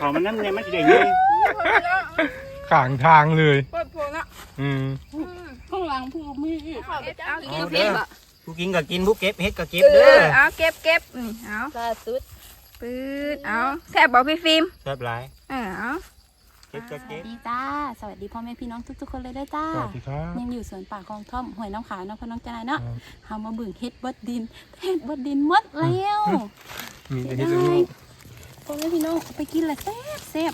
เขามันนั่นเนี่ยมันจะได้เยอะขางทางเลยเปิดโผล่ละอืมข้างหลังผู้มีอีกเอาเก็บเก็บเด้อผู้กินก็กินผู้เก็บเฮ็ดก็เก็บเอเด้ออเอาเก็บเก็บนี่เอาล่าสุดปืดเอาแซ่บบอกพี่ฟิล์มแซ่บหลายเออเอาเก็บก็สเก็วับสดีจ้าสวัสดีพ่อแม่พี่น้องทุกๆคนเลยเด้อจ้าสวัสดีครับยังอยู่สวนป่าคลองท่อมห้วยน้ำขาวน้องพ่อน้องจนายเนาะครับเฮามาเบึงเฮ็ดบดดินเฮ็ดบดดินหมดแล้วมีเสีแต่ยที่ดาจะย พ่อแม่พี่น้องเอาไปกินละแซ่บแซ่บ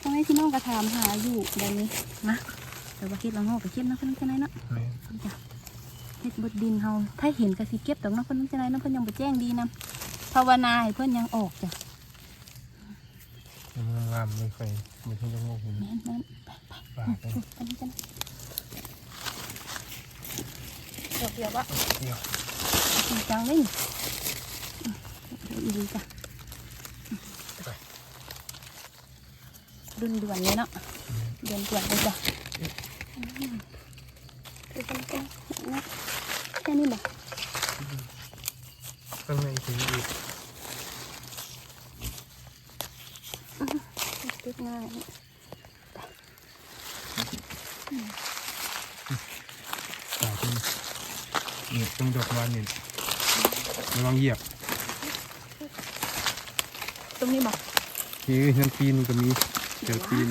พ่อแม่พี่น้องก็ถามหาอยู่แบบนี้มาแต่ว่าคิดละโง่ไปคิดเนาะพ่อน้องจนายเนาะจ้ะเฮ็ดบดดินเฮาถ้าเห็นก็สิเก็บดอกเนาะเพิ่นจังไดเนาะเพิ่นยังบ่แจ้งดีนํภาวนาให้เพิ่นยังออกจ้ะมันงามไม่เคยไม่ใช่จะโง่ผมแม่นแม่นปากเลยอันนี้จังดอกเดียววะเดียวจริงจังเลยอืมอีดีจ้ะ ดุนด่วนเลยเนาะเดือนด่วนเลยจ้ะอืมคือจังจังนะแค่นี้บ่ข้างในถึงอีกติดง่ายปากนี่นี่ต้องดอกบานนี่ระวังเหยียบ ตรงนี้บ่นี่นั่นปีนมันก็มี เดี๋ยวปีน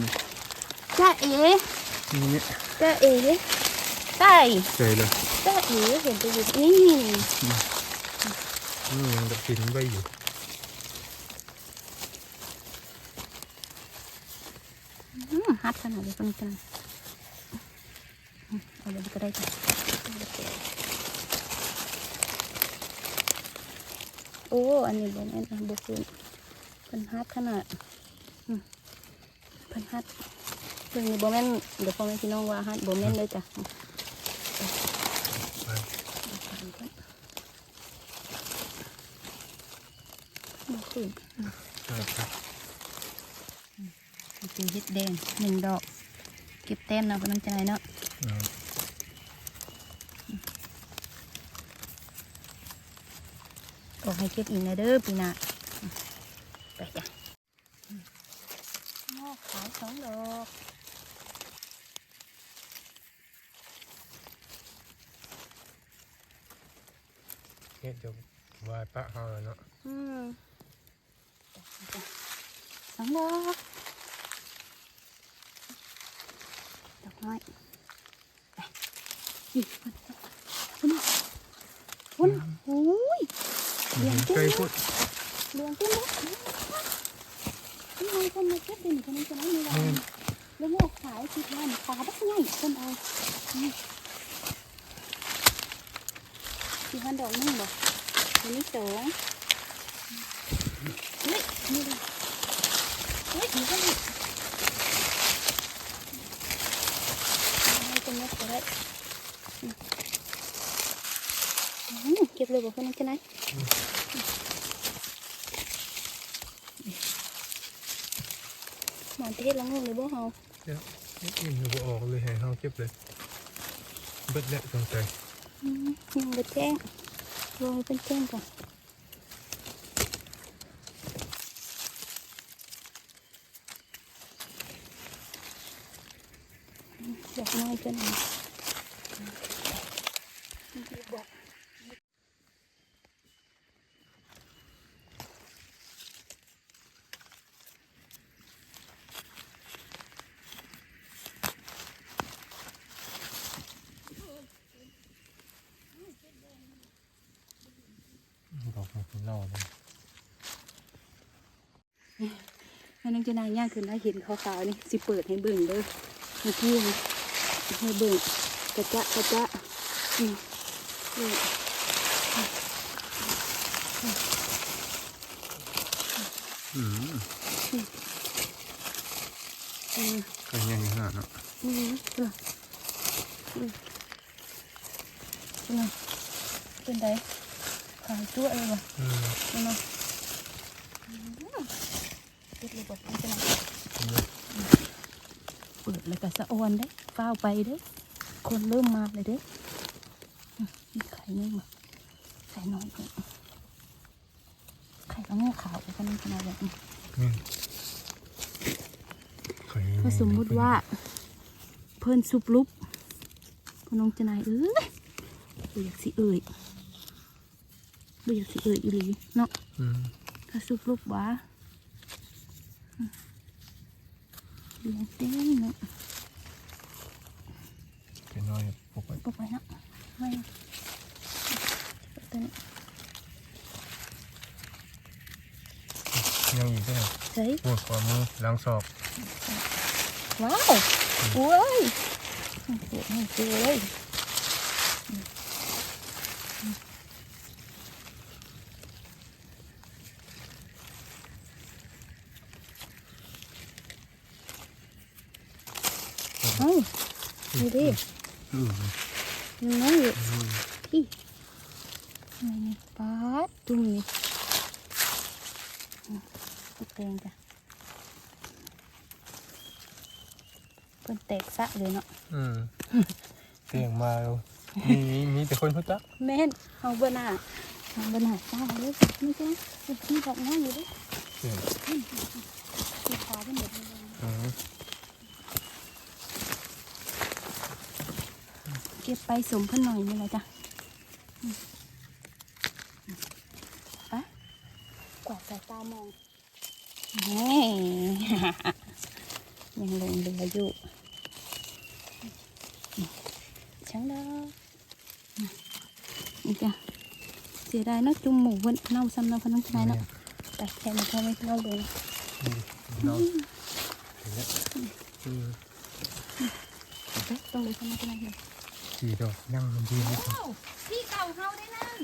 จ้าเอ๋นี่จ้าเอ๋ใช่เฉยเลยจ้าเอ๋เห็นไปอยู่นี่นี่ยังจะปีนไว้อยู่อืมฮัดขนาดนี้คนกันอืมเอาเลยก็ได้จ้ะโอ้ อันนี้บนอันอันบุคุณเพิ่นฮัดขนาดอืมเพิ่นฮัดเพิ่นนี่บ่แม่นเดี๋ยวพ่อแม่พี่น้องว่าฮัดบ่แม่นเลยจ้ะบุคุณครับเจอเห็ดแดงหนึ่งดอก เก็บแต้มเนาะก็น้องใจเนาะอ่าออกให้เก็บอีกนะเด้อปีหน้าไปจ้ะง อกขาวสองดอกเนี่ยจะวายปะเมีคนคนคนโอ้ยเห็นใกล้พูดเดือนเมแล้วนี่ไงคนมาเก็บดินคนนี้ม่มีวันแล้วงอกขายคิดว่าขาบักใหญ่คนเอานี่สี่พันดอกนึงบ่คนนี้สองเฮ้ยนี่เลยเฮ้ยนี่ก็นี่ให้เป็นนกก็ได้อืมอืมเก็บเลยบ่คนนี้จะไหนหม อนเทศแล้วงงเลยบ่เฮานี่มันก็ออกเลยให้เขาเก็บเลยเบิดแล้วสงสัยอืมยังบ่แจ้งรอให้เป็นแจ้งก่อนอืมดอกน้อยจนหน่อยบอก ดอกมันเน่าเลย แม่น้องเจนายย่างขึ้นได้เห็นขาวๆนี่สิเปิดให้เบิ่งเด้อเมื่อกี้ให้เบิ่งกระจะกระจะอืมนี่อืมอืมก็ยังขนาดเนาะอืมเอออืมเป็นเป็นไงขายตัวเองวะอืมเนไงเปิดเลยบอกเป็นไงเปิดแล้วก็สะออนได้ฟ้าวไปเด้คนเริ่มมาเลยเด้อืมมีไข่นึ่งมาไข่น้อยเพิ่นไข่ละโง่ขาวกันขนาดแบบนี้นี่ถ้าสมมุติว่า เพิ่นซุปลุกพอน้องจะนายเอ้ยบ่อยากสิเอ่ยบ่อยากสิเอ่ยอีหลีเนาะอืมถ้าซุปลุกบ้า เลี้ยงเต้นเนาะเป็นน้อยปกไปปกไปเนาะไว้ตัวนี้ยังอีกได้เฮ้ยปวดขวามือล้างศอกว้าวโอ้ยโอ้โหโอ้โหเลยเอ้า ดูดิอืมยังน้อยอยู่พี่อะไรนี่ป๊าดจุ่มนี่อืมตกแดงจ้ะเป็นแตกสะเลยเนาะอืมเสียงมาแล้วมีมีแต่คนรู้จักแม่นเอาเบอร์หน้าเอาเบอร์หน้าจ้าเลยไม่ใช่ที่ดอกน้อยอยู่เด้วยเสียงที่ขาเป็นแบบนี้ อืม เก็บไปสมเพิ่นหน่อยนี่แหละจ้ะอืมไปกวาดสายตามองแหม่ยังลงเรืออยู่ช่างดอกนี่จ้ะเสียดายเนาะจุ่มหมูเพิ่นเน่าซ้ำเนาะเพิ่นต้องใช้เนาะแต่แค่มันก็ไม่เน่าเลยเราเห็นแล้วอืมไปต้องเลยซ้ำเนาะเพิ่นเลย สี่ดอกยังมันดีไหมพี่เก่าเฮาได้นั่น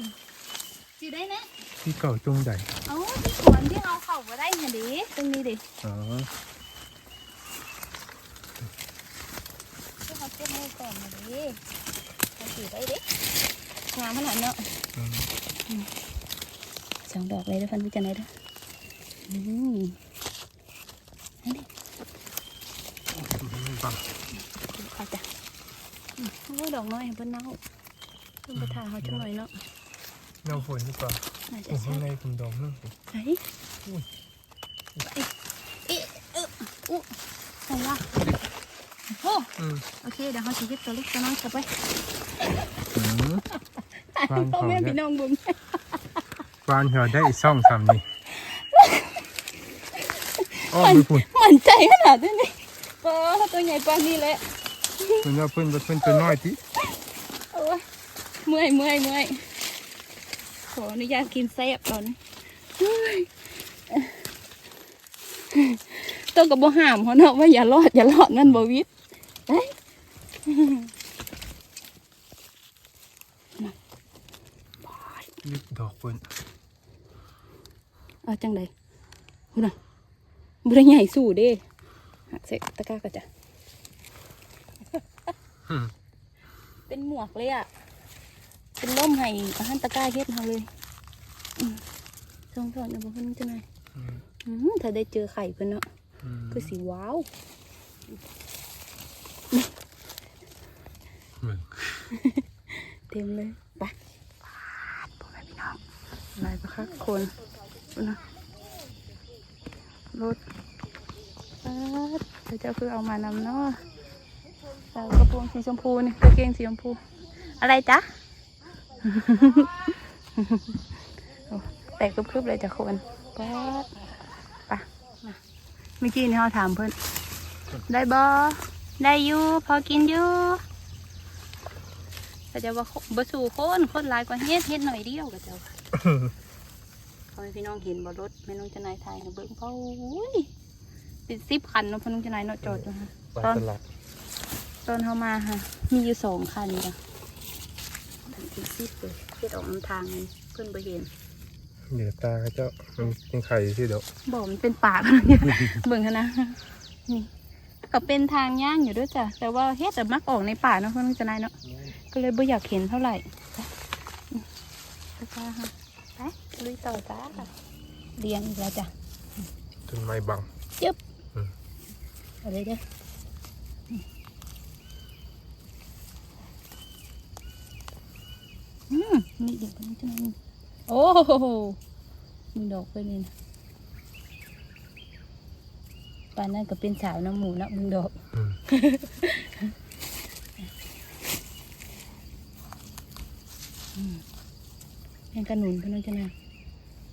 สิได้นะที่เก่าจงใดเอ้าที่สวนที่เฮาเข้าบ่ได้หั่นดิตรงนี้ดิอ๋อที่เฮาเก็บให้ก่อนหั่นดิเอาสิได้ดิงามขนาดเนาะอืมสองดอกเลยเด้อเพันวิจารณ์เด้ออืมบัง ดูค่ะจ้ะอืมโอ้ย ดอกน้อยเพิ่นเน่าเพิ่นไปถ่าเขาจังหน่อยเนาะเน่าฝนดีกว่าน่าจะโอ้ข้าใช่งในคุณดอกนึงไหนไปเอ๊ะเอออุ๊ใส่ละโอ้อืมโอเคเดี๋ยวเขาจะยึดตัวเล็กตัวน้อยกลับไปอืม บ้านพ่อเขาแม่เนี่ย พี่น้องบุญวานเหือได้อีกซ่องสามนี่อ้อมไปพุ่น มั่นใจขนาดนี้นี่ปลาตัวใหญ่ปลานี่แหละ เพิ่นว่าเพิ่นว่าเพิ่นตัวน้อยติโอ้ยเมื่อยเมื่อยเมื่อยขออนุญาตกินแซ่บก่อนเฮ้ยต้องกับบ่ห้ามเขาเนาะว่าอย่ารอดอย่ารอดนั่นบ่วิทย์เอ้ยนี่ดอกเพิ่นเอาจังใดหุ่นน่ะบ่ได้ใหญ่สู้เด้หักเสตะกร้าก็จะอืม เป็นหมวกเลยอะ เป็นล่มให้อาหารตะกร้าเฮ็ดเฮาเลยอืมสองถอดนะบ่เพิ่นจังไดอืมอืมถ้าได้เจอไข่เพิ่นเนาะอืมคือสีว้าวเหมือนเต็มเลยไปปาดพ่อแม่พี่น้องลายประคักคนดูนะรถปาดเดี๋ยวเจะเพื่อเอามานำเนาะ ใส่กระโปรงสีชมพูนี่กางเกงสีชมพู อะไรจ๊ะโอ้แต่กรึบๆเลยจ้ะคนปาดไปมาเมื่อกี้นี่เขาถามเพิ่นได้บอได้อยู่พอกินอยู่ก็จะว่าบสู่คนคนหลายกว่าเฮ็ดเฮ็ดหน่อยเดียวก็จะว่าพอแม่พี่น้องเห็นบ่รถแม่น้องจะนายไทยนะเบิ่งเขาอุ้ยเป็นสิบคันเนาะพ่อน้องจะนายเนาะจอดอยู่ฮะไปตลาด ตอนเขามาฮะมีอยู่สองคันจ้ะเป็นสิบเลยเฮ็ดออกนำทางนี่เพิ่นบ่เห็นเดี๋ยวตาเขาเจ้ามันเป็นไข่สิเดี๋ยวบอกมันเป็นป่าเพิ่นเนี่ยเบิ่งเถอะนะ นี่ก็เป็นทางย่างอยู่ด้วยจ้ะ แต่ว่าเฮ็ดแต่มักออกในป่าเนาะพ่อน้องจะนายเนาะ ก็เลยไม่อยากเห็นเท่าไหร่ไปอืมไปจ้าค่ะไปลุยต่อจ้าเรียงอีกแล้วจ้ะต้นไม้บังเอาเลยเด้ออืม นี่เดี๋ยวมันจะมีโอ้โหมีดอกไปนี่นะปานนั้นก็เป็นสาวน้ำหมูนะมึงดอกอืมแมงกระหนุนเพื่อนว่าจะนะ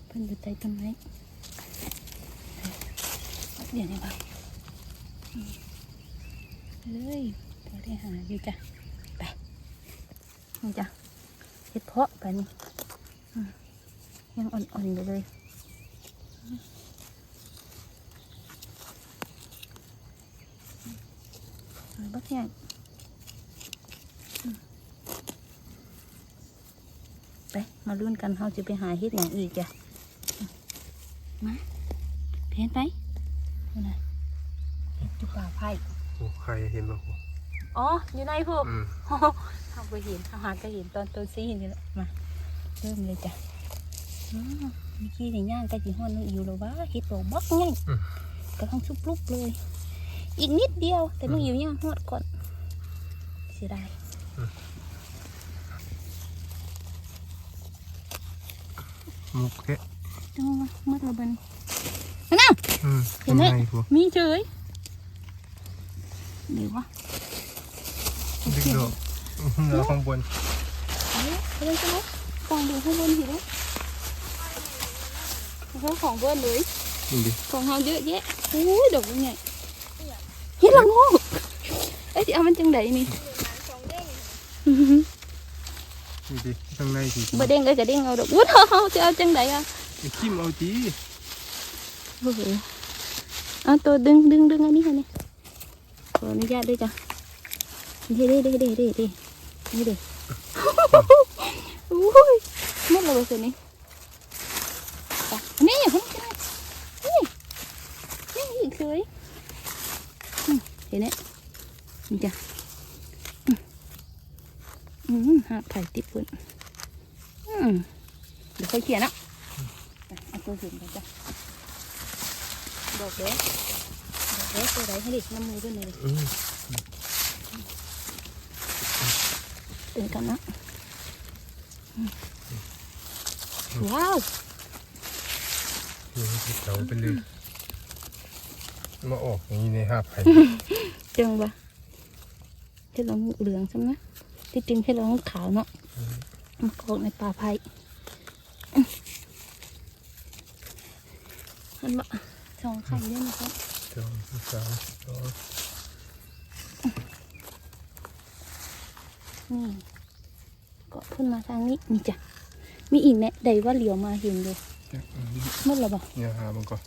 เพื่อนอยู่ใต้ต้นไม้เดี๋ยวนี้บ้างเลยพอได้หาอยู่จ้ะไปนี่จ้ะ เห็ดเพาะไปนี่อืมยังอ่อนๆอยู่เลยอืมบักแห้งอืมไป มาลุ้นกันเขาจะไปหาเห็ดอย่างอีกจ้ะอืมมาเพนไปเอานะเห็ดจุป่าไผ่โอ้ใครเห็นบ่กูอ๋อ อยู่ในพวกอืม เขาไปเห็นเขาหาก็เห็นตอนตัวซีนี่แหละมาเริ่มเลยจ้ะอ๋อเมื่อกี้ในย่างก็จีห้อนน้องอิวแล้วว่าเห็ดดอกบักไงกำลังชุบลุกเลย อีกนิดเดียว แต่น้องอิวย่างหอดก่อนเสียดายมุกแค่จังวะมืดระเบินมานั่งอืมเห็นไหมข้างกูมีเฉยเดี๋ยววะดึกดอก เหลือข้างบนเอาเลยเอาเลยจ้ะกองดูข้างบนสิลูกเขาของเบิ้ลเลยนี่ดิของเฮาเยอะแยะโอ้ยดอกยังไงเฮ็ดละโงกเอ้ยสิเอามันจังไดนี่นี่ดิข้างในสิบ่เด้งเลยก็เด้งเอาดอกวุ้นเฮาจะเอาจังไดอะไอ้จิ้มเอาจีโอ้โหเอาตัวดึงดึงดึงอันนี้ค่ะนี่ขออนุญาตด้วยจ้ะเด้เด้เด้เด้เด้เด้ นี่เด้โอ้ยหมดแล้วบ่สินี่ไปนี่เพิ่นจะนี่นี่อีกสวยอืมเห็นไหมนี่จ้ะอืมหาไข่ติดปุ่นอืมเดี๋ยวค่อยเขียนนะไปเอาตัวเห็นไปจ้ะดอกเด้ดอกเด้ตัวไหนให้ดิน้ำมือด้วยหน่อยดิ อืม เตือนกันนะอืมว้าวนี่ให้เสาไปเลยมาออกอย่างนี้ในห้าไผ่จังวะเห็ดละงูเหลืองใช่ไหมที่จริงเห็ดละงูขาวเนาะมันกอกในป่าไผ่อืมอันบะสองไข่ด้วยนะครับสองสามสอง นี่ก็ขึ้นมาทางนี้นี่จ้ะมีอีกแน่ใดว่าเหลียวมาเห็นเลยเจ็ดอันนี้หมดแล้วบ่เนี่ยหามันก่อน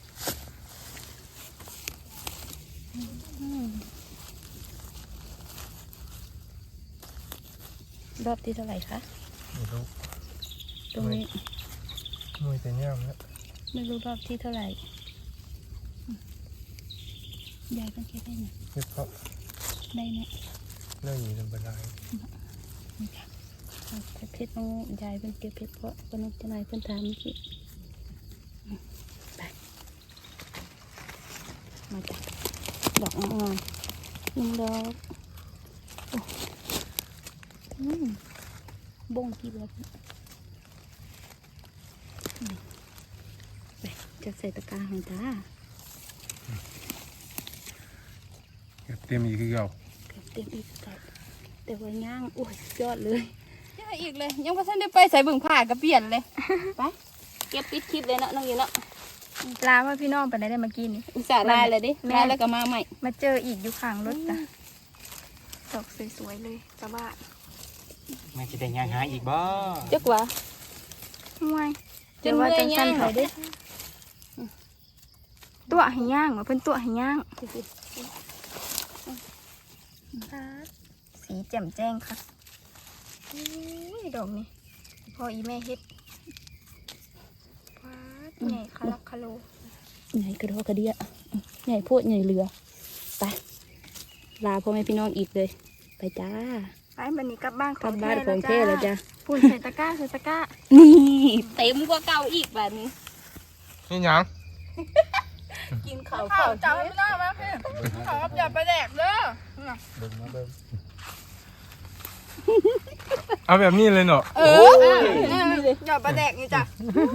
รอบที่เท่าไหร่คะไม่รู้ตรงนี้มวยแต่ย่ามแล้วไม่รู้รอบที่เท่าไหร่อืมยายต้องเก็บได้ไหมเฮ็ดเพราะได้ไหมเรื่องนี้ลำบาก นี่ค่ะเอาแต่เพชรน้องยายเป็นเก็บเพชรเพราะเป็นจะนายเพิ่นถามเมื่อกี้อืมไปมาจ้ะดอกอ่อนๆหนึ่งดอกโอ้อืมบงกี่แบบนี้อืมไปจะใส่ตะกร้าของจ้าเก็บเต็มอีกคือเก่าเกือบเต็มอีกแต่ แต่ว่าย่างโอ้ยสุดยอดเลยย่างอีกเลย ยังไม่ทันได้ไปใส่บึงผ้าก็เปลี่ยนเลยไปเก็บปิดคลิปเลยเนาะน้องอยู่เนาะลาว่าพี่น้องไปไหนได้เมื่อกี้นี่อุตส่าห์ลาเลยดิแม่ลาแล้วก็มาใหม่ มาเจออีกอยู่ข้างรถจ้ะดอกสวยๆเลยจ้าว่ามันจะได้ยังหาอีกบ่จักว่าห่วยจนเมื่อยย่างเถเลอะยดิตัวให้ย่างว่าเพิ่นตัวให้ย่าง สีแจ่มแจ้งค่ะอุ้ยดอกนี่พออีแม่เฮ็ดว้าดใหญ่คารักคาโลใหญ่กระโดดกระเดียใหญ่โพดใหญ่เรือ ไป ลาพ่อแม่พี่น้องอีกเลย ไปจ้า ไปบันนี้กลับบ้านขกอลังบบ้านของเท่แล้วจ้ะฝุ่นใส่ตะกร้าใส่ตะกร้า นี่เต็มกว่าเก่าอีกแบบนี้นี่หยังกินข้าวข้าข้าววจับไม่ได้มาพี่ขอบอย่าไปแดกเด้อเบิ่งมาเบิ่ง เอาแบบนี้เลยเนาะเออหยอดปลาแดกนี่จ้ะ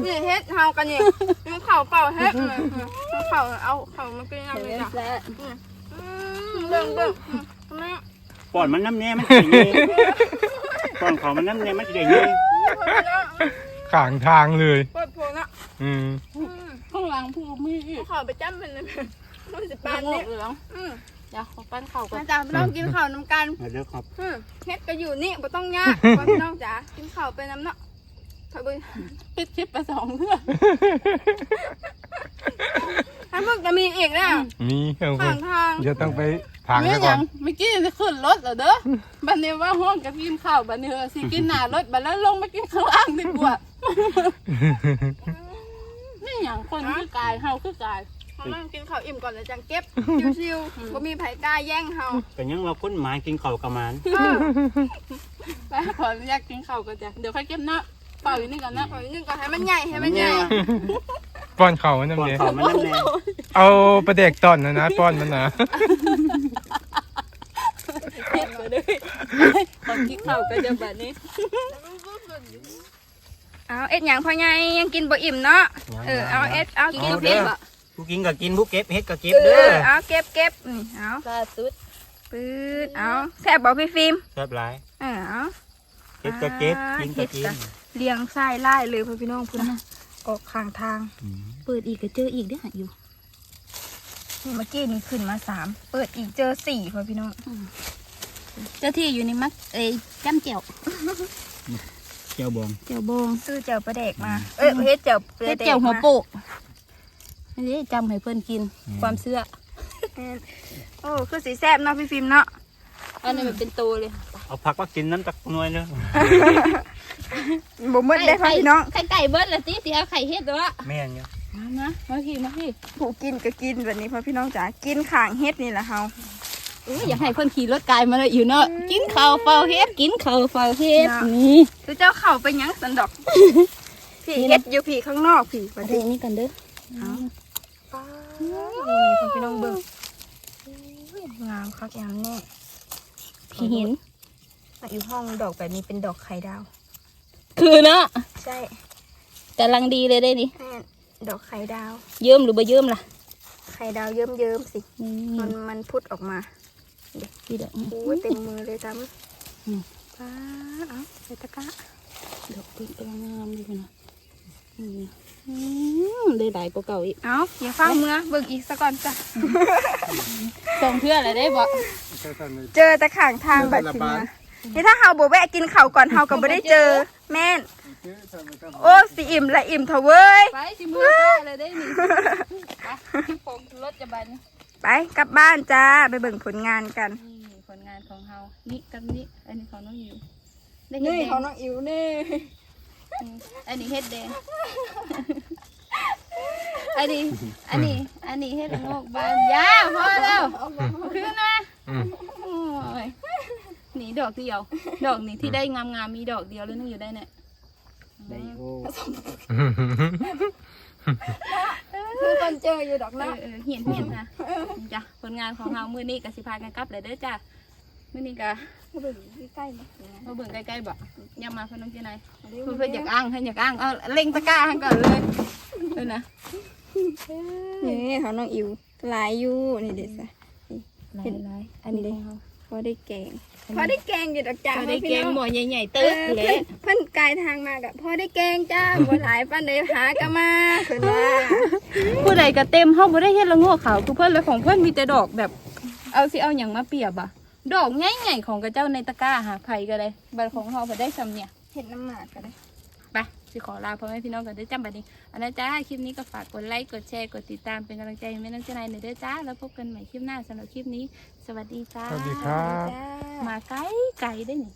นี่เฮ็ดเฮากันนี่มันเข่าเป่าเฮ็ดเลยมันเข่าเอาเข่ามากินน้ำเลยจ้ะอืมเบิ่งเบิ่งอืมทำไมป้อนมันน้ำแน่มันสิได้เงยป้อนเขามันน้ำแน่มันสิได้เงยข้างทางเลยเปิดโพงอะอืมอืมข้างหลังผู้มีอีกเข่าไปจ้ำเป็นเลยมันสิปาปานนนี่นี่ เหลืองอืมเดี๋ยวขอปั้นเข่าก่อนมาจ้ะพี่น้องกินข้าวน้ำกันมาเด้อครับอืมเฮ็ดก็อยู่นี่บ่ต้องยากว่าพี่น้องจ๋ากินข้าวไปน้ำเนาะถอยไปปิดคลิปไปสองเพื่อถ้าเพิ่งจะมีอีกนะมีเพื่อนข้างทางเดี๋ยวต้องไปทางไม่ซะก่ยัอนงเมื่อกี้จะขึ้นรถเหรอเด้อบันนี้ว่าห้องกับกินข้าวบันนี้เออสิกินหน้ารถบันแล้วลงไปกินข้างล่างดีกว่า นี่อย่างคนคือกายเฮาคือกาย มานั่งกินข้าวอิ่มก่อนแล้วจังเก็บชิวๆบ่มีไผกล้าแย่งเฮาก็ยังว่าคนหมายกินข้าวกับมันเออไปขออนุญาตกินข้าวกันจ้ะเดี๋ยวค่อยเก็บเนาะเปล่าอยู่นี่กันนะขออีกนึงก่อนให้มันใหญ่ให้มันใหญ่ป้อนเข่ามันป้น้ำอนเดียเขามันน้ำแน่เอาประเด็กตอนนะนะป้อนมันนะเก็บไปเลยขอกินข้าวกันจะแบบนี้เอาเอ็ดหยังพ่อใหญ่ยังกินบ่อิ่มเนาะเออเอาเอ็ดเอากินเอาเก็เด้บอ ผู้กินก็กินผู้เก็บเฮ็ดก็เก็บเอเด้ออเอาเก็บเก็บนี่เอาล่าสุดปืดเอาแซ่บบ่พี่ฟิล์มแซ่บหลายเออเอาเก็บก็เก็บกินก็กินเลี้ยงไส้ไล่เลยพ่อพี่น้องพุ่นนะออกข้างทางอืมเปิดอีกก็เจออีกได้ออยู่นี่เมื่อกี้นี่ขึ้นมาสามเปิดอีกเจอสี่พ่อพี่น้องเจ้าที่อยู่ในมักเอ้ยจ้ำเจียวเจ้าบองเจียวบงซื้อเจียวปลาแดกมา เอ้ยเฮ็ดเจียวปลาเฮ็ดแดกเจียวหัวมาโปะ อันนี้จำให้เพื่อนกินความเชื่อแม่นโอ้คือสีแซ่บเนาะพี่ฟิล์มเนาะอันนี้มันเป็นโตเลยเอาผักมากินน้ำตักหน่วยเด้อบ่หมืดได้พ่อพี่น้องไข่ไก่เบิดละติสิเอาไข่เฮ็ดเด้อแม่นอยู่มานะมาพี่มาพี่ผู้กินก็กินแบบนี้พ่อพี่น้องจ๋ากินข้างเฮ็ดนี่แหละเฮาเอออยากให้เพื่อนขี่รถไกลมาเลยอยู่เนาะกินข้าวเฝ้าเฮ็ดกินข้าวเฝ้าเฮ็ดเนาะนี่คือเจ้าเข้าไปหยังสันดอกพี่เฮ็ดอยู่พี่ข้างนอกพี่ประเอาเดี๋ยวนี่กันเด้อ เอานี่พ่อพี่น้องเบิ่งอุ้ยงามคักยามแน่พี่เห็นมาอยู่ห้องดอกแบบนี้เป็นดอกไข่ดาว คือเนาะใช่กำลังดีเลยได้นี่แม่นดอกไข่ดาว เยิ้มหรือบ่เยิ้มล่ะ ไข่ดาวเยิ้มเยิ้มๆสินี่มันมันพุดออกมาพี่ดอกโอ้ยเต็มมือเลยจ้ามึงอืมป้าเอาใส่ตะกร้าดอกเป็นกำลังงามดีคุณนะนี่อืม ได้หลายกว่าเก่าอีกเอาอย่าเฝ้าเมื่อเบิ่งอีกสักก่อนจ้ะสองเพื่ออะไรได้บ่เจอแต่ข้างทางบัดสิมานี่ถ้าเฮาบ่แวะกินข้าวก่อนเฮาก็บ่ได้เจอ แม่น โอ้สิอิ่มละอิ่มเถอะเว้ย ไปสิมือได้เลยได้นี่ไปผมรถจะบันไปกลับบ้านจ้าไปเบิ่งผลงานกันนี่ผลงานของเฮานี่กับนี่อันนี้ของน้องอยู่ได้เฮ็ดนี่แดของงน้องอิ๋วนี่ อืมอันนี้เฮ็ดแดง อันนี้ อันนี้ อันนี้เฮ็ดละโงกบานยาพอแล้วคือนะอืมโอ้ยนี่ดอกเดียว ดอกนี้ที่ได้งามๆมีดอกเดียวเลยนึกอยู่ได้เนี่ยได้โอ้คือตอนเจออยู่ดอกเอนะอเออเห็นเห็นนะจ้ะผลงานของเรามือนี้ก็สิพากันกลับเลยเด้อจ้ะมือนี้ก็ เบิ่งใกล้ๆนะมาเบิ่งใกล้ๆบ่อย่ามาพนมเจานายเพื่อนเพื่อนอยากอ้างเพื่อนอยากอ้างเอาเล็งตะกร้าให้ก่อนเลยเออนะนี่ของน้องอิ๋วหลายอยู่นี่เด็ดซะลายลายอันนี้ของเราพอได้แกงพอได้แกงอยู่ดอกจ้าพอได้แกงหม้อใหญ่ๆเอตึ๊อกเลเพิ่ยนเพิ่นกายทางมากะพอได้แกงจ้าบ่หลายปานใดหากะมาเพิ่นว่าผู้ใดก็เต็มเฮาบ่ได้เฮ็ดละโง่ขาวคือเพิ่นเลยของเพิ่นมีแต่ดอกแบบ เอาสิเอาหยังมาเปรียบอะ ดอกใหญ่ๆของกระเจ้าในตะกร้าหาไผก็ได้บัดของเฮาบ่ได้ซำเนี่ยเห็ดน้ำหมากก็ได้ไปสิขอลาพ่อแม่พี่น้องกันเด้อจ้าบัดนี้อันนั้นจ้าคลิปนี้ก็ฝากกดไลค์กดแชร์กดติดตามเป็นกำลังใจให้แม่น้องเจานายหน่อยเด้อจ้าแล้วพบกันใหม่คลิปหน้าสำหรับคลิปนี้ สวัสดีจ้าสวัสดีครับ จ้า มาไกลไกลได้อนี่